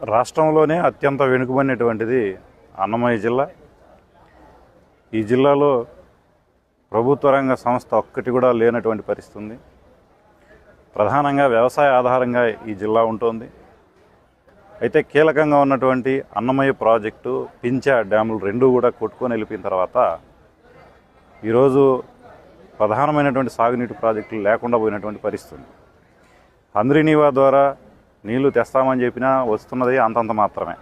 రాష్ట్రంలోనే అత్యంత వెనుకబడినటువంటిది అన్నమయ్య జిల్లా. ఈ జిల్లాలో ప్రభుత్వ రంగ సంస్థ ఒక్కటి కూడా లేనటువంటి పరిస్థితి ఉంది ప్రధానంగా వ్యవసాయ ఆధారంగా ఈ జిల్లా ఉంటుంది. అయితే కీలకంగా ఉన్నటువంటి అన్నమయ్య ప్రాజెక్టు పించా డ్యాములు రెండు కూడా కొట్టుకొని వెళ్ళిపోయిన తర్వాత ఈరోజు ప్రధానమైనటువంటి సాగునీటి ప్రాజెక్టులు లేకుండా పోయినటువంటి పరిస్థితి ఉంది హంద్రీనీవా ద్వారా నీళ్ళు తెస్తామని చెప్పినా వస్తున్నది అంతంత మాత్రమే.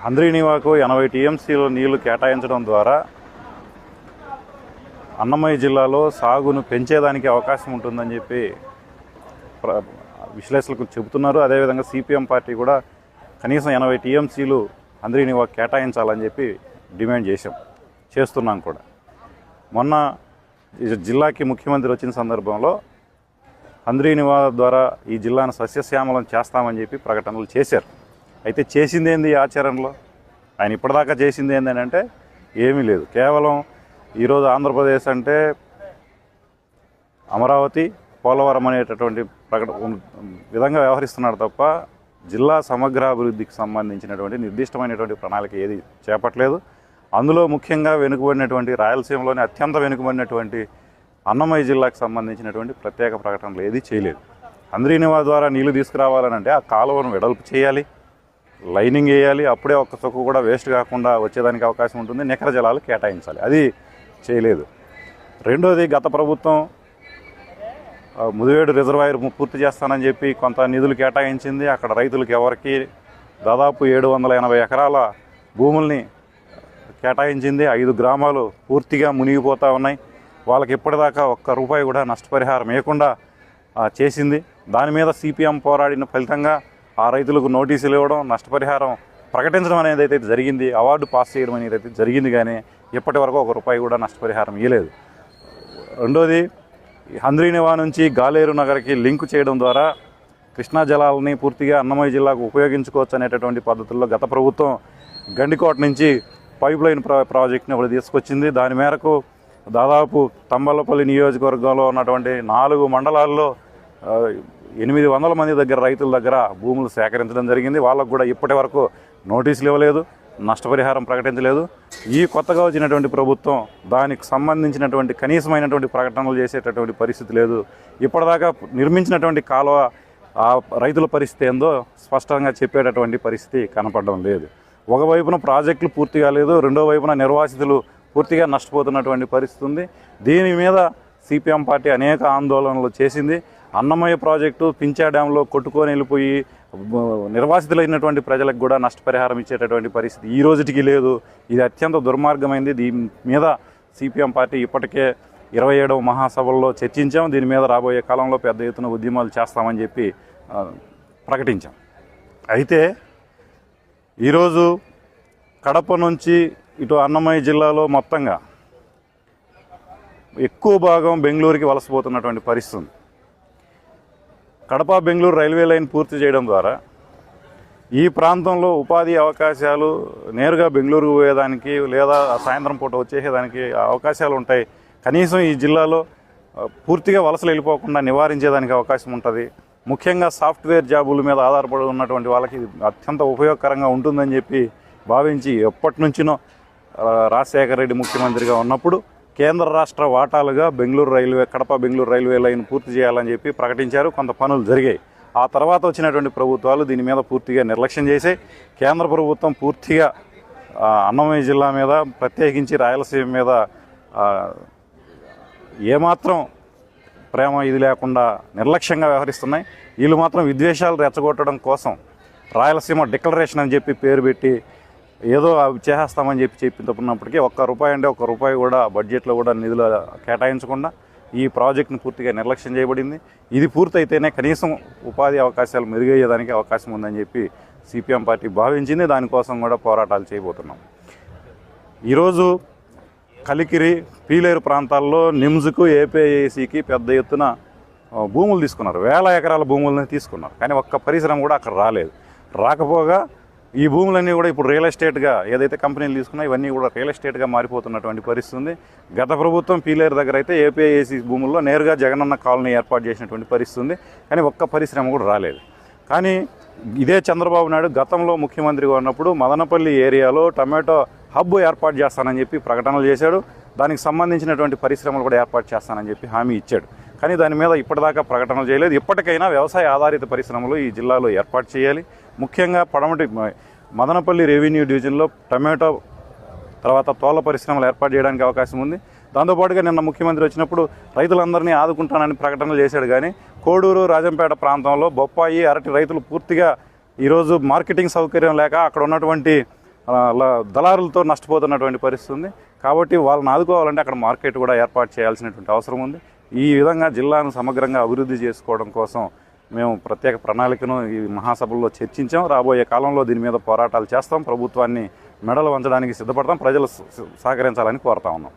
హంద్రీనివాకు ఎనభై టీఎంసీలు నీళ్ళు కేటాయించడం ద్వారా అన్నమయ్య జిల్లాలో సాగును పెంచేదానికి అవకాశం ఉంటుందని చెప్పి ప్ర- విశ్లేషకులు చెబుతున్నారు. అదేవిధంగా సిపిఎం పార్టీ కూడా కనీసం ఎనభై టీఎంసీలు హంద్రీనీవా కేటాయించాలని చెప్పి డిమాండ్ చేశాం. చేస్తున్నాం కూడా. మొన్న ఈ జిల్లాకి ముఖ్యమంత్రి వచ్చిన సందర్భంలో హంద్రీనివా ద్వారా ఈ జిల్లాను సస్యశ్యామలం చేస్తామని చెప్పి ప్రకటనలు చేశారు. అయితే చేసింది ఏంది ఈ ఆచరణలో? ఆయన ఇప్పటిదాకా చేసింది ఏందని అంటే ఏమీ లేదు. కేవలం ఈరోజు ఆంధ్రప్రదేశ్ అంటే అమరావతి పోలవరం అనేటటువంటి ప్రకట విధంగా వ్యవహరిస్తున్నాడు తప్ప జిల్లా సమగ్రాభివృద్ధికి సంబంధించినటువంటి నిర్దిష్టమైనటువంటి ప్రణాళిక ఏది చేపట్టలేదు. అందులో ముఖ్యంగా వెనుకబడినటువంటి రాయలసీమలోని అత్యంత వెనుకబడినటువంటి అన్నమయ్య జిల్లాకు సంబంధించినటువంటి ప్రత్యేక ప్రకటనలు ఏది చేయలేదు. అంద్రీనివా ద్వారా నీళ్ళు తీసుకురావాలని అంటే ఆ కాలువను వెడల్పు చేయాలి లైనింగ్ వేయాలి అప్పుడే ఒక్క చొక్కు కూడా వేస్ట్ కాకుండా వచ్చేదానికి అవకాశం ఉంటుంది నికర జలాలు కేటాయించాలి. అది చేయలేదు. రెండోది గత ప్రభుత్వం ముదివేడు రిజర్వాయర్ పూర్తి చేస్తానని చెప్పి కొంత నిధులు కేటాయించింది. అక్కడ రైతులకు ఎవరికి దాదాపు ఏడు వందల ఎనభై ఎకరాల భూముల్ని కేటాయించింది. ఐదు గ్రామాలు పూర్తిగా మునిగిపోతూ ఉన్నాయి. వాళ్ళకి ఇప్పటిదాకా ఒక్క రూపాయి కూడా నష్టపరిహారం వేయకుండా చేసింది. దాని మీద సిపిఎం పోరాడిన ఫలితంగా ఆ రైతులకు నోటీసులు ఇవ్వడం నష్టపరిహారం ప్రకటించడం అనేది అయితే జరిగింది. అవార్డు పాస్ చేయడం అనేది అయితే జరిగింది కానీ ఇప్పటి వరకు ఒక రూపాయి కూడా నష్టపరిహారం ఇవ్వలేదు. రెండోది ఈ హంద్రీనివా నుంచి గాలేరు నగర్కి లింక్ చేయడం ద్వారా కృష్ణా జలాలని పూర్తిగా అన్నమయ్య జిల్లాకు ఉపయోగించుకోవచ్చు అనేటటువంటి పద్ధతుల్లో గత ప్రభుత్వం గండికోట నుంచి పైప్ లైన్ ప్రా ప్రాజెక్ట్ని ఒకటి తీసుకొచ్చింది. దాని మేరకు దాదాపు తంబలపల్లి నియోజకవర్గంలో ఉన్నటువంటి నాలుగు మండలాల్లో ఎనిమిది వందల మంది దగ్గర రైతుల దగ్గర భూములు సేకరించడం జరిగింది. వాళ్ళకు కూడా ఇప్పటి వరకు నోటీసులు ఇవ్వలేదు నష్టపరిహారం ప్రకటించలేదు. ఈ కొత్తగా వచ్చినటువంటి ప్రభుత్వం దానికి సంబంధించినటువంటి కనీసమైనటువంటి ప్రకటనలు చేసేటటువంటి పరిస్థితి లేదు. ఇప్పటిదాకా నిర్మించినటువంటి కాలువ ఆ రైతుల పరిస్థితి ఏందో స్పష్టంగా చెప్పేటటువంటి పరిస్థితి కనపడడం లేదు. ఒకవైపున ప్రాజెక్టులు పూర్తి కాలేదు రెండో వైపున నిర్వాసితులు పూర్తిగా నష్టపోతున్నటువంటి పరిస్థితి ఉంది. దీని మీద సిపిఎం పార్టీ అనేక ఆందోళనలు చేసింది. అన్నమయ్య ప్రాజెక్టు పించా డ్యాంలో కొట్టుకొని వెళ్ళిపోయి నిర్వాసితులైనటువంటి ప్రజలకు కూడా నష్టపరిహారం ఇచ్చేటటువంటి పరిస్థితి ఈ రోజుటికి లేదు. ఇది అత్యంత దుర్మార్గమైంది. దీని మీద సిపిఎం పార్టీ ఇప్పటికే ఇరవై ఏడవ మహాసభల్లో చర్చించాం. దీని మీద రాబోయే కాలంలో పెద్ద ఎత్తున ఉద్యమాలు చేస్తామని చెప్పి ప్రకటించాం. అయితే ఈరోజు కడప నుంచి ఇటు అన్నమయ్య జిల్లాలో మొత్తంగా ఎక్కువ భాగం బెంగళూరుకి వలసపోతున్నటువంటి పరిస్థితి ఉంది. కడప బెంగళూరు రైల్వే లైన్ పూర్తి చేయడం ద్వారా ఈ ప్రాంతంలో ఉపాధి అవకాశాలు నేరుగా బెంగళూరుకు పోయేదానికి లేదా సాయంత్రం పూట వచ్చేసేదానికి అవకాశాలు ఉంటాయి. కనీసం ఈ జిల్లాలో పూర్తిగా వలసలు వెళ్ళిపోకుండా నివారించేదానికి అవకాశం ఉంటుంది. ముఖ్యంగా సాఫ్ట్వేర్ జాబుల మీద ఆధారపడి ఉన్నటువంటి వాళ్ళకి అత్యంత ఉపయోగకరంగా ఉంటుందని చెప్పి భావించి ఎప్పటి నుంచినో రాజశేఖర రెడ్డి ముఖ్యమంత్రిగా ఉన్నప్పుడు కేంద్ర రాష్ట్ర వాటాలుగా Bengaluru railway Kadapa Bengaluru railway line పూర్తి చేయాలని చెప్పి ప్రకటించారు. కొంత పనులు జరిగాయి. ఆ తర్వాత వచ్చినటువంటి ప్రభుత్వాలు దీని మీద పూర్తిగా నిర్లక్ష్యం చేసి కేంద్ర ప్రభుత్వం పూర్తిగా అన్నమయ్య జిల్లా మీద ప్రత్యేకించి రాయలసీమ మీద ఏమాత్రం ప్రేమ ఇది లేకుండా నిర్లక్ష్యంగా వ్యవహరిస్తున్నాయి. వీళ్ళు మాత్రం విద్వేషాలు రెచ్చగొట్టడం కోసం రాయలసీమ డిక్లరేషన్ అని చెప్పి పేరు పెట్టి ఏదో అవి చేసేస్తామని చెప్పి చెప్పినప్పటికీ ఒక్క రూపాయి అంటే ఒక్క రూపాయి కూడా బడ్జెట్లో కూడా నిధులు కేటాయించకుండా ఈ ప్రాజెక్ట్ను పూర్తిగా నిర్లక్ష్యం చేయబడింది. ఇది పూర్తయితేనే కనీసం ఉపాధి అవకాశాలు మెరుగయ్యేదానికి అవకాశం ఉందని చెప్పి సిపిఎం పార్టీ భావించింది. దానికోసం కూడా పోరాటాలు చేయబోతున్నాం. ఈరోజు కలికిరి పీలేరు ప్రాంతాల్లో నిమ్స్కు ఏపీఐసికి పెద్ద ఎత్తున భూములు తీసుకున్నారు. వేల ఎకరాల భూములని తీసుకున్నారు. కానీ ఒక్క పరిశ్రమ కూడా అక్కడ రాలేదు. రాకపోగా ఈ భూములన్నీ కూడా ఇప్పుడు రియల్ ఎస్టేట్గా ఏదైతే కంపెనీలు తీసుకున్నా ఇవన్నీ కూడా రియల్ ఎస్టేట్గా మారిపోతున్నటువంటి పరిస్థితి ఉంది గత ప్రభుత్వం పీలేరు దగ్గర అయితే ఏపీఐఏసీ భూముల్లో నేరుగా జగనన్న కాలనీ ఏర్పాటు చేసినటువంటి పరిస్థితి ఉంది కానీ ఒక్క పరిశ్రమ కూడా రాలేదు. కానీ ఇదే చంద్రబాబు నాయుడు గతంలో ముఖ్యమంత్రిగా ఉన్నప్పుడు మదనపల్లి ఏరియాలో టమాటో హబ్ ఏర్పాటు చేస్తానని చెప్పి ప్రకటనలు చేశాడు. దానికి సంబంధించినటువంటి పరిశ్రమలు కూడా ఏర్పాటు చేస్తానని చెప్పి హామీ ఇచ్చాడు. కానీ దాని మీద ఇప్పటిదాకా ప్రకటనలు చేయలేదు. ఇప్పటికైనా వ్యవసాయ ఆధారిత పరిశ్రమలు ఈ జిల్లాలో ఏర్పాటు చేయాలి. ముఖ్యంగా పడమటి మదనపల్లి రెవెన్యూ డివిజన్లో టమాటో తర్వాత తోల పరిశ్రమలు ఏర్పాటు చేయడానికి అవకాశం ఉంది. దాంతోపాటుగా నిన్న ముఖ్యమంత్రి వచ్చినప్పుడు రైతులందరినీ ఆదుకుంటానని ప్రకటనలు చేశాడు కానీ కోడూరు రాజంపేట ప్రాంతంలో బొప్పాయి అరటి రైతులు పూర్తిగా ఈరోజు మార్కెటింగ్ సౌకర్యం లేక అక్కడ ఉన్నటువంటి ల- దళారులతో నష్టపోతున్నటువంటి పరిస్థితి ఉంది. కాబట్టి వాళ్ళని ఆదుకోవాలంటే అక్కడ మార్కెట్ కూడా ఏర్పాటు చేయాల్సినటువంటి అవసరం ఉంది. ఈ విధంగా జిల్లాను సమగ్రంగా అభివృద్ధి చేసుకోవడం కోసం మేము ప్రత్యేక ప్రణాళికను ఈ మహాసభల్లో చర్చించాం. రాబోయే కాలంలో దీని మీద పోరాటాలు చేస్తాం. ప్రభుత్వాన్ని మెడలు వంచడానికి సిద్ధపడతాం. ప్రజలు సహకరించాలని కోరుతా ఉన్నాం.